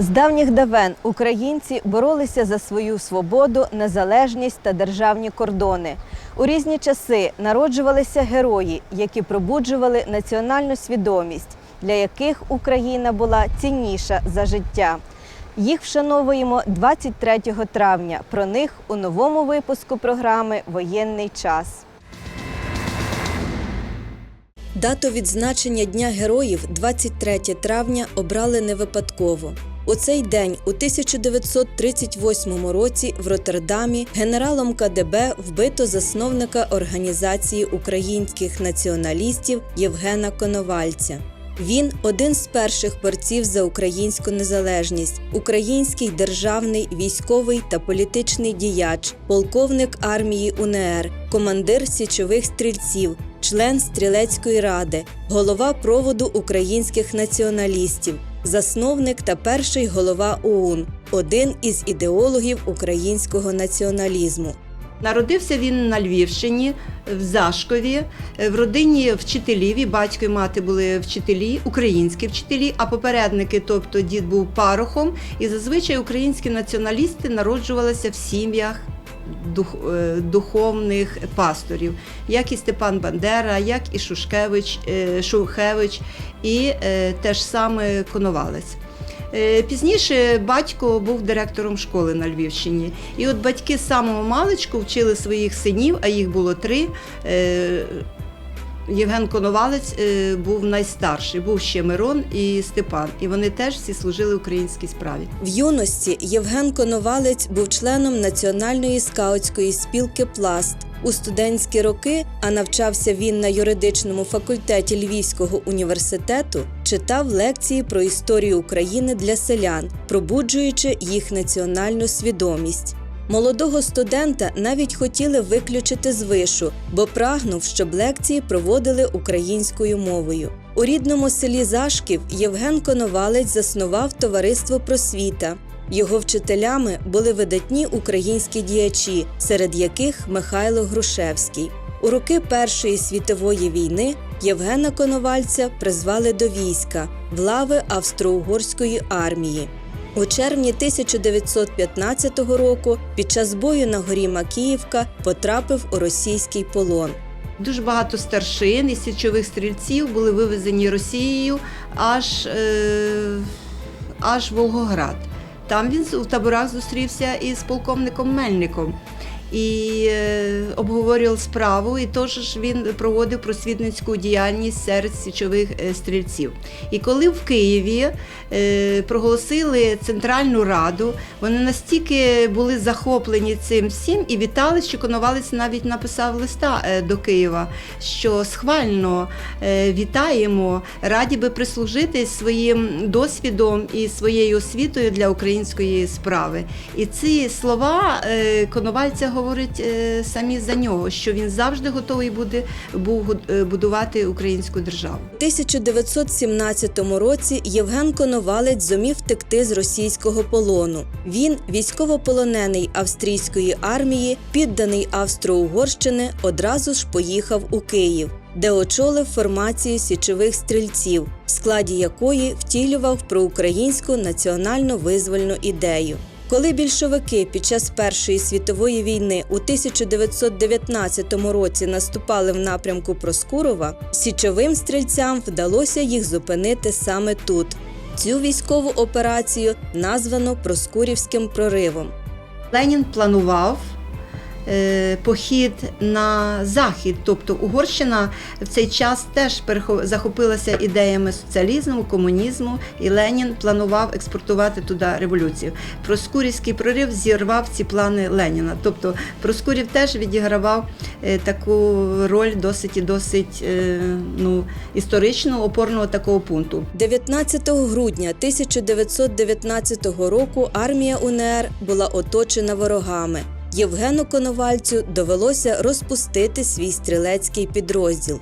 З давніх давен українці боролися за свою свободу, незалежність та державні кордони. У різні часи народжувалися герої, які пробуджували національну свідомість, для яких Україна була цінніша за життя. Їх вшановуємо 23 травня. Про них у новому випуску програми Воєнний час. Дату відзначення Дня героїв 23 травня обрали не випадково. У цей день, у 1938 році, в Роттердамі генералом КДБ вбито засновника Організації українських націоналістів Євгена Коновальця. Він один з перших борців за українську незалежність, український державний військовий та політичний діяч, полковник армії УНР, командир січових стрільців, член стрілецької ради, голова проводу українських націоналістів, засновник та перший голова ОУН, один із ідеологів українського націоналізму. Народився він на Львівщині, в Зашкові, в родині вчителів, і батько і мати були вчителі, українські вчителі, а попередники, тобто дід був парохом. І зазвичай українські націоналісти народжувалися в сім'ях дух, е, духовних пасторів, як і Степан Бандера, як і Шушкевич, е, Шухевич, і е, теж саме Коновалець. Пізніше батько був директором школи на Львівщині. І от батьки з самого маличку вчили своїх синів, а їх було три. Євген Коновалець е, був найстарший, був ще Мирон і Степан. І вони теж всі служили українській справі. В юності Євген Коновалець був членом Національної скаутської спілки Пласт. У студентські роки, а навчався він на юридичному факультеті Львівського університету, читав лекції про історію України для селян, пробуджуючи їх національну свідомість. Молодого студента навіть хотіли виключити з вишу, бо прагнув, щоб лекції проводили українською мовою. У рідному селі Зашків Євген Коновалець заснував товариство просвіта. Його вчителями були видатні українські діячі, серед яких Михайло Грушевський. У роки Першої світової війни Євгена Коновальця призвали до війська в лави Австро-Угорської армії. У червні 1915 року під час бою на горі Макіївка потрапив у російський полон. Дуже багато старшин і січових стрільців були вивезені Росією аж, е, аж Волгоград. Там він у таборах зустрівся із полковником Мельником і е, обговорював справу. І теж він проводив просвітницьку діяльність серед січових е, стрільців. І коли в Києві е, проголосили Центральну Раду, вони настільки були захоплені цим всім і вітали, що Коновалець навіть написав листа до Києва, що схвально вітаємо, раді би прислужити своїм досвідом і своєю освітою для української справи. І ці слова Коновальця говорять е, самі за нього, що він завжди готовий буде був е, будувати українську державу. У 1917 році Євген Коновалець зумів втекти з російського полону. Він, військовополонений австрійської армії, підданий Австро-Угорщини, одразу ж поїхав у Київ, де очолив формацію січових стрільців, в складі якої втілював проукраїнську національно визвольну ідею. Коли більшовики під час Першої світової війни у 1919 році наступали в напрямку Проскурова, січовим стрільцям вдалося їх зупинити саме тут. Цю військову операцію названо Проскурівським проривом. Ленін планував похід на захід, тобто Угорщина в цей час теж захопилася ідеями соціалізму, комунізму, і Ленін планував експортувати туди революцію. Проскурівський прорив зірвав ці плани Леніна. Тобто Проскурів теж відігравав е, таку роль досить і досить е, ну, історичного опорного такого пункту. 19 грудня 1919 року армія УНР була оточена ворогами. Євгену Коновальцю довелося розпустити свій стрілецький підрозділ.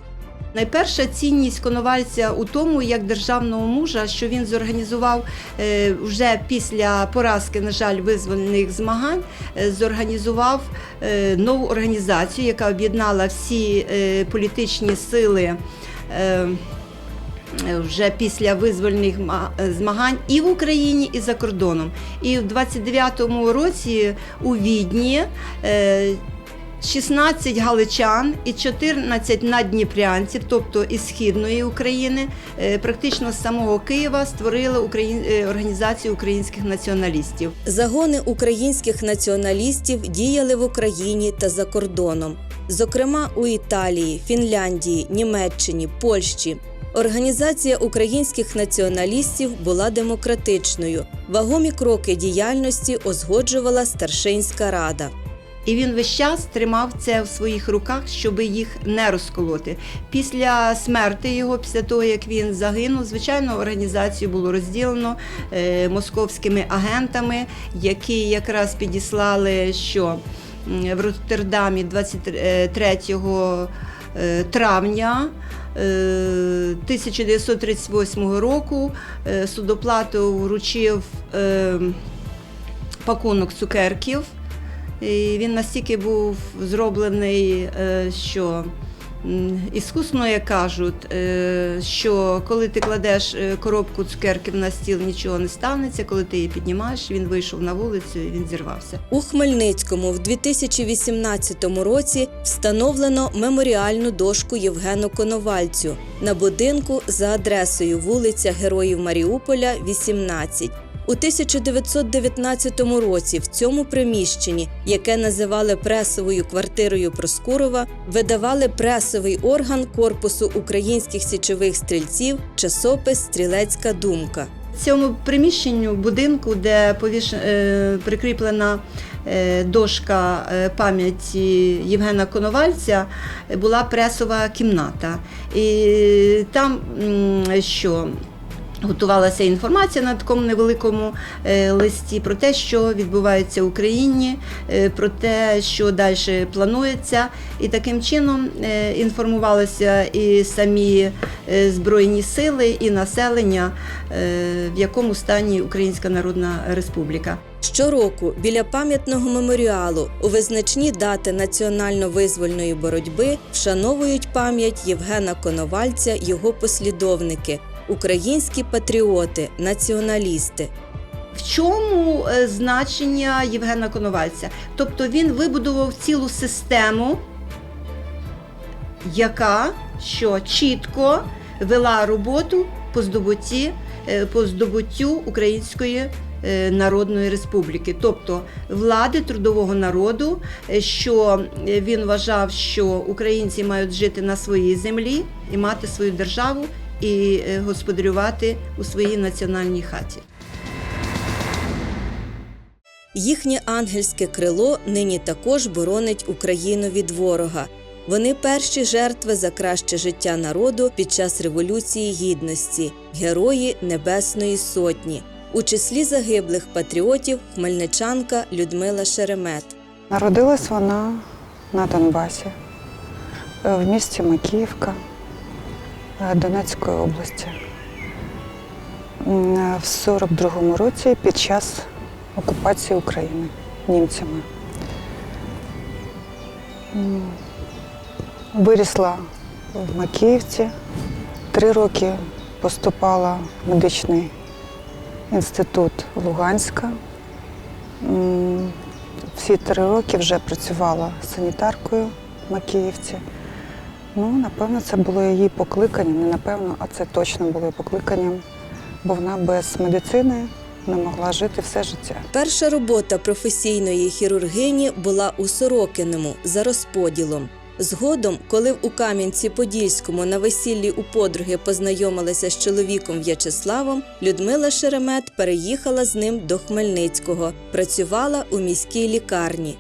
Найперша цінність Коновальця у тому, як державного мужа, що він зорганізував е, вже після поразки, на жаль, визвольних змагань, е, зорганізував е, нову організацію, яка об'єднала всі політичні сили. Е, е, вже після визвольних е, змагань і в Україні, і за кордоном. І в 29-му році у Відні. е, 16 галичан і 14 надніпрянців, тобто із східної України, е, практично з самого Києва створили е, організацію українських націоналістів. Загони українських націоналістів діяли в Україні та за кордоном, зокрема у Італії, Фінляндії, Німеччині, Польщі. Організація українських націоналістів була демократичною. Вагомі кроки діяльності озгоджувала старшинська рада. І він весь час тримав це в своїх руках, щоб їх не розколоти. Після смерти його, після того як він загинув, звичайно, організацію було розділено е, московськими агентами, які якраз підіслали, що в Роттердамі 23 е, травня. Е, 1938 року е, судоплату вручив е, пакунок цукерків. І він настільки був зроблений, е, що іскусно, кажуть, е, що коли ти кладеш е, коробку цукерків на стіл, нічого не станеться. Коли ти її піднімаєш, він вийшов на вулицю і він зірвався. У Хмельницькому в 2018 році встановлено меморіальну дошку Євгену Коновальцю на будинку за адресою вулиця Героїв Маріуполя, 18. У 1919 році в цьому приміщенні, яке називали пресовою квартирою Проскурова, видавали пресовий орган Корпусу українських січових стрільців часопис Стрілецька думка. В цьому приміщенню будинку, де повіш... е, прикріплена е, дошка е, пам'яті Євгена Коновальця, була пресова кімната. І там що. Готувалася інформація на такому невеликому е, листі про те, що відбувається в Україні, е, про те, що далі планується, і таким чином е, інформувалися і самі збройні сили, і населення, в якому стані Українська Народна Республіка. Щороку біля пам'ятного меморіалу у визначні дати національно-визвольної боротьби вшановують пам'ять Євгена Коновальця, його послідовники, українські патріоти, націоналісти. В чому е, значення Євгена Коновальця? Тобто він вибудував цілу систему, яка що чітко вела роботу по здобутті, е, по здобуттю Української е, Народної Республіки, тобто влади трудового народу, що він вважав, що українці мають жити на своїй землі і мати свою державу і е, господарювати у своїй національній хаті. Їхнє ангельське крило нині також боронить Україну від ворога. Вони перші жертви за краще життя народу під час Революції Гідності, герої Небесної Сотні. У числі загиблих патріотів хмельничанка Людмила Шеремет. Народилась вона на Донбасі, е, в місті Макіївка Донецької області. В 42-му році під час окупації України німцями. Вирісла в Макіївці, три роки поступала в медичний інститут Луганська. Всі три роки вже працювала санітаркою в Макіївці. Ну, напевно, це було її покликанням, не напевно, а це точно було її покликанням, бо вона без медицини не могла жити все життя. Перша робота професійної хірургині була у Сорокиному за розподілом. Згодом, коли у Кам'янці-Подільському на весіллі у подруги познайомилася з чоловіком В'ячеславом, Людмила Шеремет переїхала з ним до Хмельницького, працювала у міській лікарні.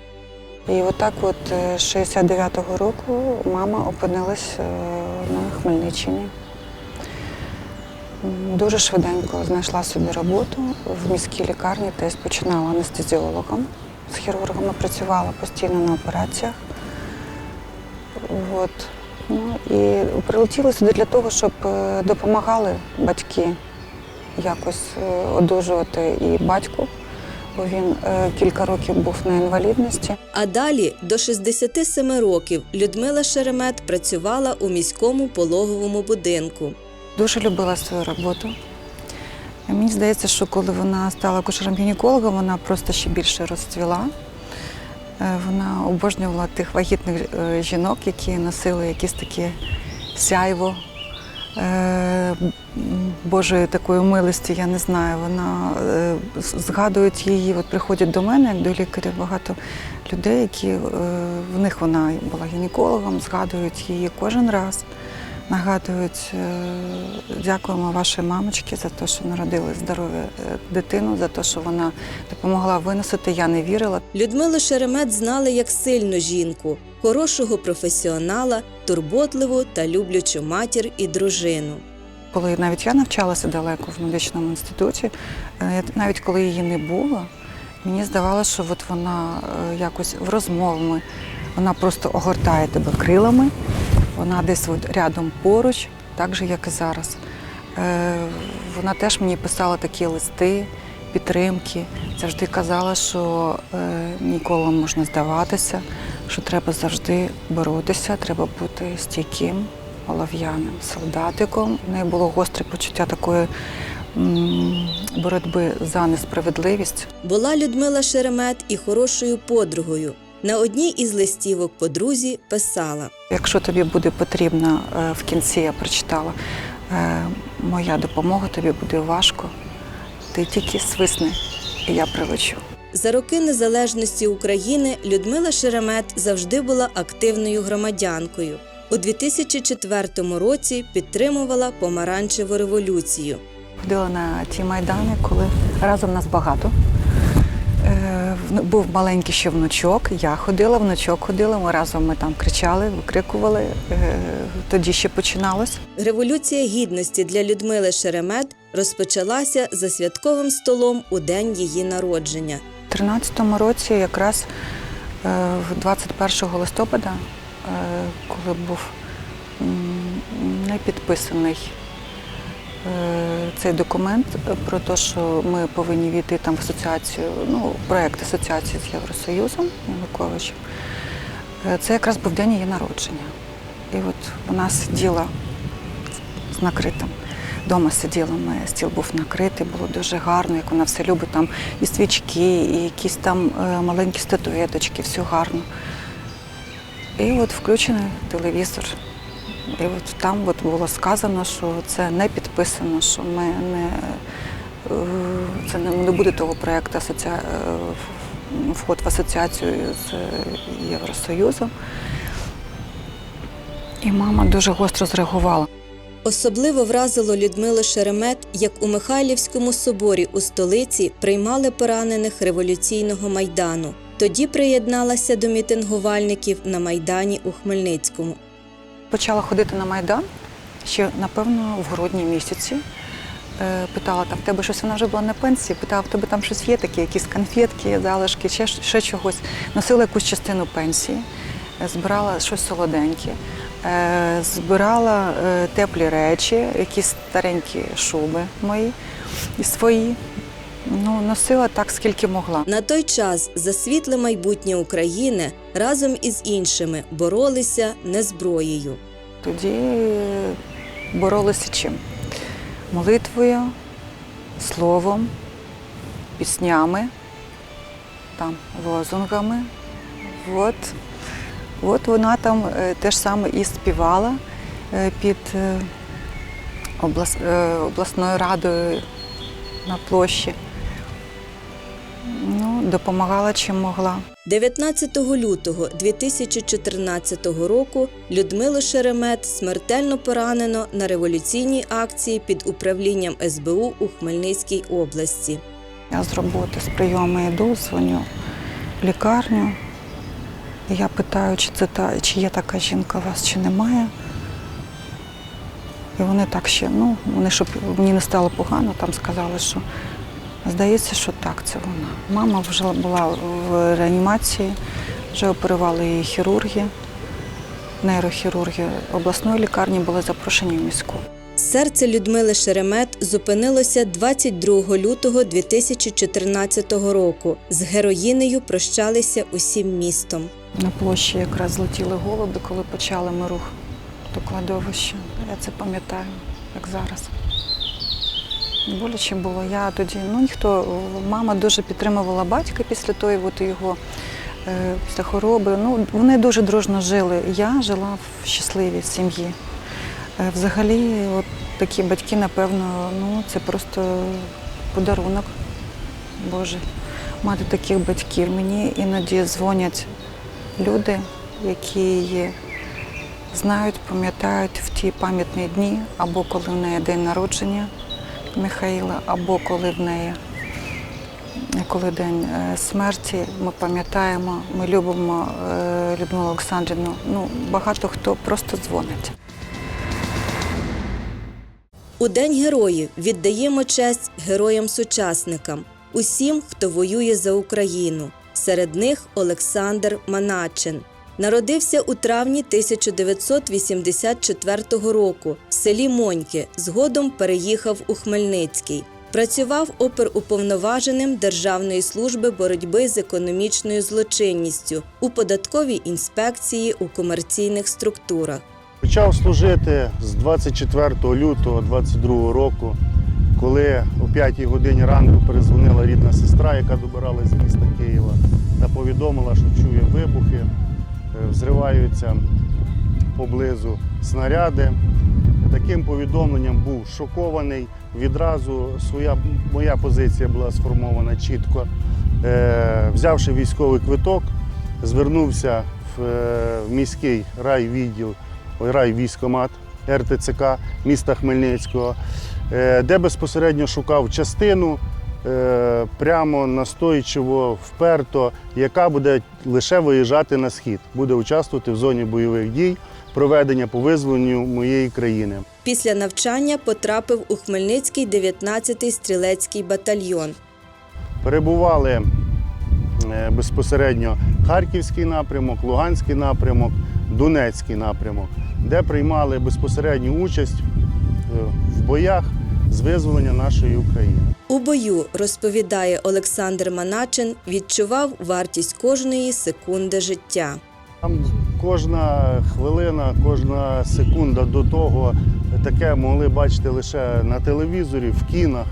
І отак от е, з 69-го року мама опинилась е, на Хмельниччині. Дуже швиденько знайшла собі роботу в міській лікарні, теж починала анестезіологом. З хірургами працювала постійно на операціях. От. Ну, і прилетіли сюди для того, щоб е, допомагали батьки якось е, одужувати і батьку, бо він е, кілька років був на інвалідності. А далі до 67 років Людмила Шеремет працювала у міському пологовому будинку. дуже любила свою роботу. Мені здається, що коли вона стала акушером-гінекологом, вона просто ще більше розцвіла. Е, Вона обожнювала тих вагітних е, жінок, які носили якісь такі сяйво Божої такої милості, я не знаю. Вона е, згадують її, от приходять до мене, як до лікаря, багато людей, які е, в них вона була гінекологом, згадують її кожен раз. Нагадують, е, дякуємо вашій мамочці за те, що народили здорову е, дитину, за те, що вона допомогла виносити. Я не вірила. Людмилу Шеремет знали як сильну жінку, хорошого професіонала, турботливу та люблячу матір і дружину. Коли навіть я навчалася далеко в медичному інституті, е, навіть коли її не було, мені здавалося, що от вона е, якось в розмовами, вона просто огортає тебе крилами, вона десь от рядом поруч, так же, як і зараз. Е, Вона теж мені писала такі листи, підтримки, завжди казала, що ніколи можна здаватися, що треба завжди боротися, треба бути стійким, олов'яним солдатиком. У неї було гостре почуття такої боротьби за несправедливість. Була Людмила Шеремет і хорошою подругою. На одній із листівок подрузі писала: Якщо тобі буде потрібна е, в кінці, я прочитала, е, моя допомога, тобі буде важко. Ти тільки свисни, і я прилечу. За роки незалежності України Людмила Шеремет завжди була активною громадянкою. У 2004 році підтримувала помаранчеву революцію. Ходила на ті майдани, коли разом нас багато. Е, Був маленький ще внучок, я ходила, внучок ходила, ми разом ми там кричали, викрикували. Е, Тоді ще починалось. Революція гідності для Людмили Шеремет розпочалася за святковим столом у день її народження. У 13-му році, якраз е, 21 листопада, е, коли був не підписаний е, цей документ про те, що ми повинні війти там в асоціацію, ну, проєкт асоціації з Євросоюзом Януковичем, е, це якраз був день її народження. І от вона сиділа з накритим. Дома сиділи ми, стіл був накритий, було дуже гарно, як вона все любить. Там і свічки, і якісь там е, маленькі статуеточки, все гарно. І от включений телевізор. І от там от було сказано, що це не підписано, що ми не, е, це не, буде того проєкту асоціа... е, вход в асоціацію з Євросоюзом. І мама дуже гостро зреагувала. Особливо вразило Людмилу Шеремет, як у Михайлівському соборі у столиці приймали поранених революційного майдану. Тоді приєдналася до мітингувальників на майдані у Хмельницькому. Почала ходити на Майдан ще, напевно, в грудні місяці. Е, Питала, там, в тебе щось вона вже була на пенсії, питала, в тебе там щось є таке, якісь конфетки, залишки, ще, ще чогось. Носила якусь частину пенсії, е, збирала щось солоденьке, збирала е, теплі речі, якісь старенькі шуби мої і свої. Ну, носила так, скільки могла. На той час за світле майбутнє України разом із іншими боролися не зброєю. Тоді боролися чим? Молитвою, словом, піснями, там, лозунгами. От, от вона там е, теж саме і співала е, під е, облас, обласною радою на площі. Ну, допомагала чим могла. 19 лютого 2014 року Людмилу Шеремет смертельно поранено на революційній акції під управлінням СБУ у Хмельницькій області. Я з роботи з прийому йду, дзвоню в лікарню. Я питаю, чи це та, чи є така жінка у вас, чи немає. І вони так ще, ну, вони, щоб мені не стало погано, там сказали, що здається, що так, це вона. Мама вже була в реанімації, вже оперували її хірурги, нейрохірурги обласної лікарні були запрошені в міську. Серце Людмили Шеремет зупинилося 22 лютого 2014 року. З героїнею прощалися усім містом. На площі якраз злетіли голуби, коли почали ми рух до кладовища. Я це пам'ятаю. як зараз. Боляче було. Я тоді, ну ніхто, мама дуже підтримувала батька після тої от його е, після хвороби. Ну, вони дуже дружно жили. Я жила в щасливій сім'ї. Е, Взагалі, от такі батьки, напевно, ну це просто подарунок Божий. Мати таких батьків. Мені іноді дзвонять люди, які знають, пам'ятають в ті пам'ятні дні, або коли в неї день народження Михаїла, або коли в неї коли день е, смерті. Ми пам'ятаємо, ми любимо е, Людмилу Олександрівну. Ну, багато хто просто дзвонить. У День героїв віддаємо честь героям-сучасникам, усім, хто воює за Україну. Серед них Олександр Маначин. Народився у травні 1984 року в селі Моньки. Згодом переїхав у Хмельницький. Працював оперуповноваженим Державної служби боротьби з економічною злочинністю у податковій інспекції у комерційних структурах. Почав служити з 24 лютого 22 року, коли о 5 годині ранку перезвонила рідна сестра, яка добиралась з міста Києва, та повідомила, що чує вибухи, е, взриваються поблизу снаряди. Таким повідомленням був шокований. Відразу своя моя позиція була сформована чітко. Е, взявши військовий квиток, звернувся в, е, в міський райвідділ, райвійськомат РТЦК міста Хмельницького, де безпосередньо шукав частину е, прямо настойчиво, вперто, яка буде лише виїжджати на схід, буде участвувати в зоні бойових дій, проведення по визволенню моєї країни. Після навчання потрапив у Хмельницький 19-й стрілецький батальйон. Перебували е, безпосередньо Харківський напрямок, Луганський напрямок, Донецький напрямок, де приймали безпосередню участь е, боях з визволення нашої України. У бою, розповідає Олександр Маначин, відчував вартість кожної секунди життя. Там кожна хвилина, кожна секунда до того таке могли бачити лише на телевізорі, в кінах.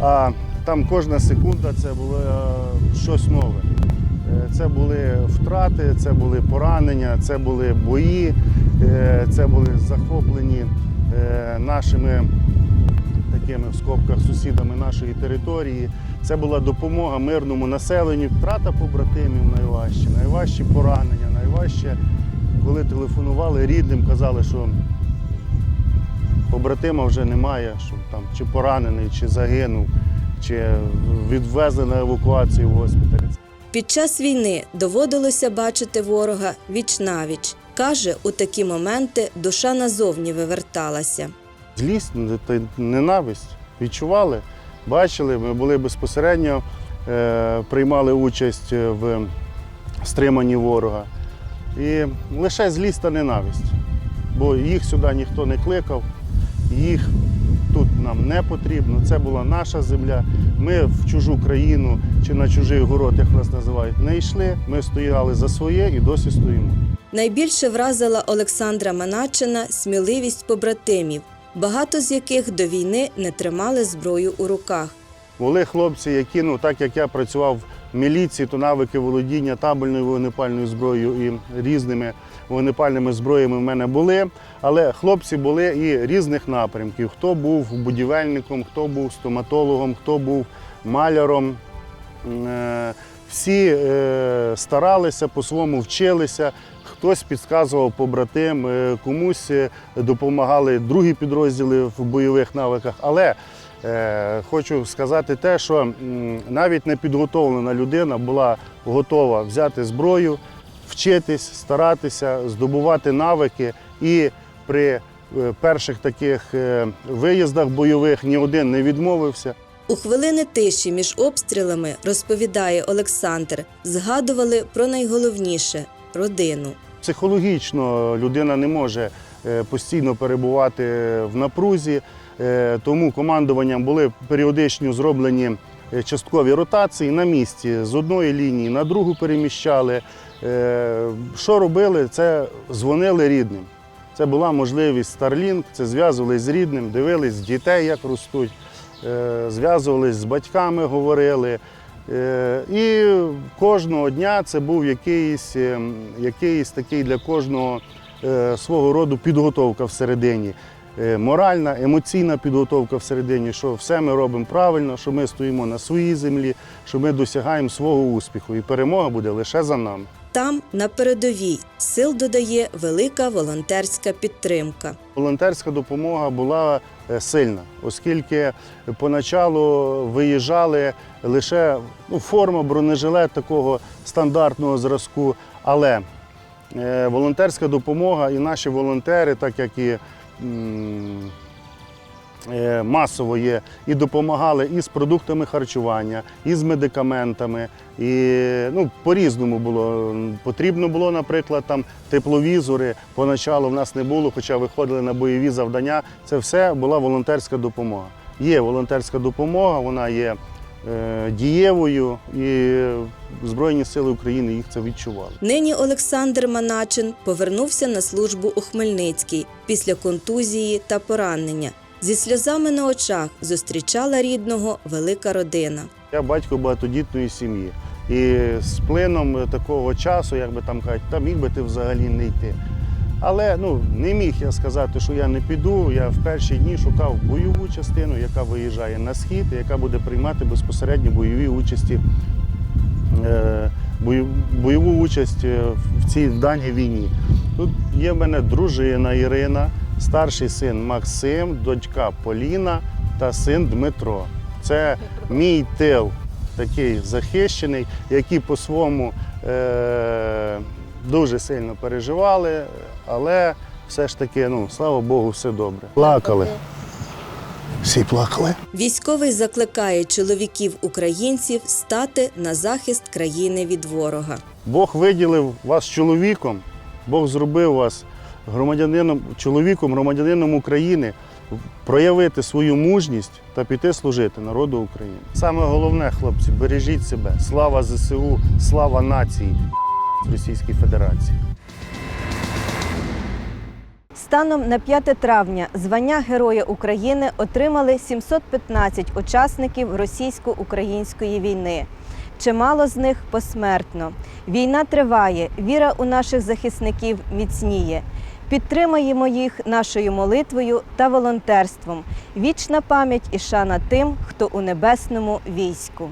А там кожна секунда це було е, щось нове. Е, Це були втрати, це були поранення, це були бої, е, це були захоплені нашими такими в скобках сусідами нашої території. Це була допомога мирному населенню. Втрата побратимів найважче, найважчі поранення, найважче, коли телефонували рідним, казали, що побратима вже немає, що там чи поранений, чи загинув, чи відвезли на евакуацію в госпіталь. Під час війни доводилося бачити ворога віч навіч. Каже, у такі моменти душа назовні виверталася. Злість та ненависть відчували, бачили. Ми були безпосередньо, е, приймали участь в стриманні ворога. І лише злість та ненависть. Бо їх сюди ніхто не кликав, їх тут нам не потрібно. Це була наша земля. Ми в чужу країну чи на чужий город, як нас називають, не йшли. Ми стояли за своє і досі стоїмо. Найбільше вразила Олександра Маначина сміливість побратимів, багато з яких до війни не тримали зброю у руках. Були хлопці, які, ну так як я працював в міліції, то навики володіння табельною вогнепальною зброєю і різними вогнепальними зброями в мене були. Але хлопці були і різних напрямків. Хто був будівельником, хто був стоматологом, хто був маляром. Е, Всі е, старалися, по-своєму вчилися. Хтось підказував побратим, е, комусь е, допомагали другі підрозділи в бойових навиках. Але Е, Хочу сказати те, що навіть непідготовлена людина була готова взяти зброю, вчитись, старатися, здобувати навики. І при е, перших таких виїздах бойових ні один не відмовився. У хвилини тиші між обстрілами, розповідає Олександр, згадували про найголовніше родину. Психологічно людина не може е, постійно перебувати в напрузі, е, тому командуванням були періодично зроблені е, часткові ротації на місці з одної лінії на другу переміщали. Що робили? Це дзвонили рідним. Це була можливість Starlink, це зв'язувались з рідним, дивились дітей, як ростуть, зв'язувались з батьками, говорили. Е, І кожного дня це був якийсь, е, якийсь такий для кожного е, свого роду підготовка всередині. Моральна, емоційна підготовка всередині, що все ми робимо правильно, що ми стоїмо на своїй землі, що ми досягаємо свого успіху, і перемога буде лише за нами. Там, на передовій, сил додає велика волонтерська підтримка. Волонтерська допомога була е, сильна, оскільки поначалу виїжджали лише ну, форма, бронежилет такого стандартного зразку. Але е, волонтерська допомога і наші волонтери, так як і масово є, і допомагали і з продуктами харчування, і з медикаментами. І ну, по-різному було. Потрібно було, наприклад, там тепловізори. Поначалу в нас не було, хоча виходили на бойові завдання. Це все була волонтерська допомога. Є волонтерська допомога, вона є е, дієвою, і Збройні Сили України їх це відчували. Нині Олександр Маначин повернувся на службу у Хмельницький після контузії та поранення. Зі сльозами на очах зустрічала рідного велика родина. Я батько багатодітної сім'ї. І з плином такого часу, як би там кажуть, та міг би ти взагалі не йти. Але ну, не міг я сказати, що я не піду. Я в перші дні шукав бойову частину, яка виїжджає на схід, і яка буде приймати безпосередньо бойові участі, е, бойову участь е, в цій даній війні. Тут є в мене дружина Ірина, старший син Максим, дочка Поліна та син Дмитро. Це мій тил такий захищений, які по-своєму е- дуже сильно переживали, але все ж таки, ну, слава Богу, все добре. Плакали. Всі плакали. Військовий закликає чоловіків українців стати на захист країни від ворога. Бог виділив вас чоловіком, Бог зробив вас громадянином, чоловіком, громадянином України, проявити свою мужність та піти служити народу України. Саме головне, хлопці, бережіть себе. Слава ЗСУ, слава нації Російської Федерації. Станом на 5 травня звання Героя України отримали 715 учасників російсько-української війни. Чимало з них посмертно. Війна триває, віра у наших захисників міцніє. Підтримаємо їх нашою молитвою та волонтерством. Вічна пам'ять і шана тим, хто у небесному війську.